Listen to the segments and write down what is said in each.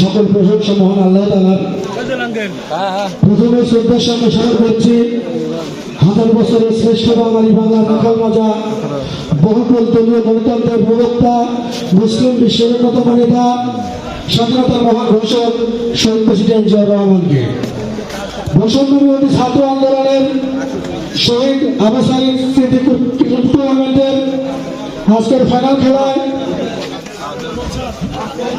সকল প্রশংসা মহান আল্লাহ প্রথমে শ্রদ্ধার সঙ্গে স্মরণ করছি, হাজার বছরের শ্রেষ্ঠ বাঙালি বাংলার নকল রাজা, বহুকল দলীয় গণতন্ত্রের প্রবক্তা, মুসলিম বিশ্বের অন্যতম নেতা, স্বাধীনতার মহান শহীদ প্রেসিডেন্ট রহমানকে। ছাত্র আন্দোলনের শহীদ আবু স্মৃতি আজকের ফাইনাল খেলায়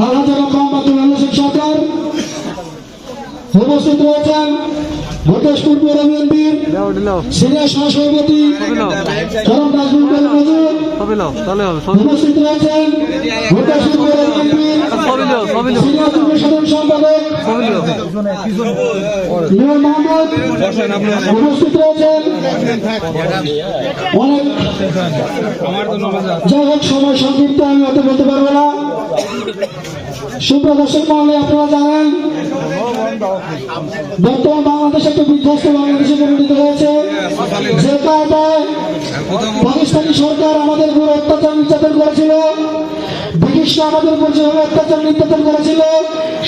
আলহাজ মোহাম্মদুল আলোচক সরকার উপস্থিত রয়েছেন ভোটেশপুর পৌর বিএনপির সিনিয়র সহসভাপতি চরম করিম নজরুল উপস্থিত রয়েছেন ভোটেশপুর পৌর বিএনপির সিনিয়র যুগ্ম সাধারণ সম্পাদক উপস্থিত রয়েছেন। অনেক যাই হোক সময় সংক্ষিপ্ত আমি অত বলতে পারব না। সুপ্রদর্শক মহলে আপনারা জানেন বর্তমান বাংলাদেশ একটা বিধ্বস্ত বাংলাদেশে পরিণত হয়েছে। যে পাকিস্তানি সরকার আমাদের উপর অত্যাচার নির্যাতন করেছিল ব্রিটিশরা আমাদের উপর যেভাবে অত্যাচার নির্যাতন করেছিল,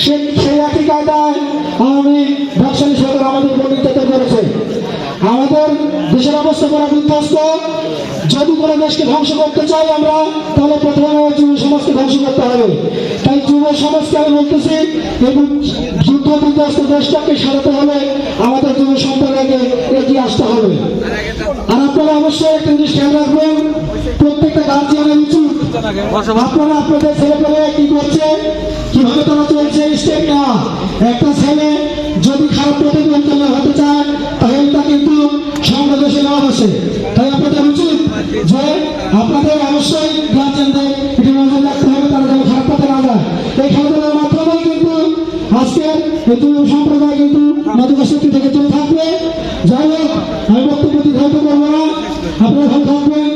সে সেই একই কায়দায় সরকার আমাদের উপর নির্যাতন করেছে। আমাদের দেশের অবস্থা করা বিধ্বস্ত। যদি কোনো দেশকে ধ্বংস করতে চাই আমরা, তাহলে প্রথমে যুব সমাজকে ধ্বংস করতে হবে। তাই যুব সমাজকে আমি বলতেছি এবং যুদ্ধ বিধ্বস্ত দেশটাকে সারাতে হলে আমাদের যুব সম্প্রদায়কে এগিয়ে আসতে হবে। আর আপনারা অবশ্যই একটা জিনিস খেয়াল রাখবেন, প্রত্যেকটা গার্জিয়ানের উচিত আপনারা আপনাদের ছেলে পেলে কি করছে? কীভাবে তারা চলছে? স্টেপ নেওয়া। একটা ছেলে যদি খারাপ পথে পরিচালনা হতে চায় তাহলে তা কিন্তু সংবাদেশে নেওয়া বসে তাই আপনাদের উচিত যে আপনাদের অবশ্যই গার্জেনদের এটি নজর রাখতে হবে তারা যেন খারাপ পথে না যায়। এই খেলাধুলার মাধ্যমেই কিন্তু আজকের এই সম্প্রদায় কিন্তু মাদকাসক্তি থেকে চলে থাকবে। যাই হোক আমি বক্তব্য দীর্ঘায়িত করব না। আপনারা ভালো থাকবেন।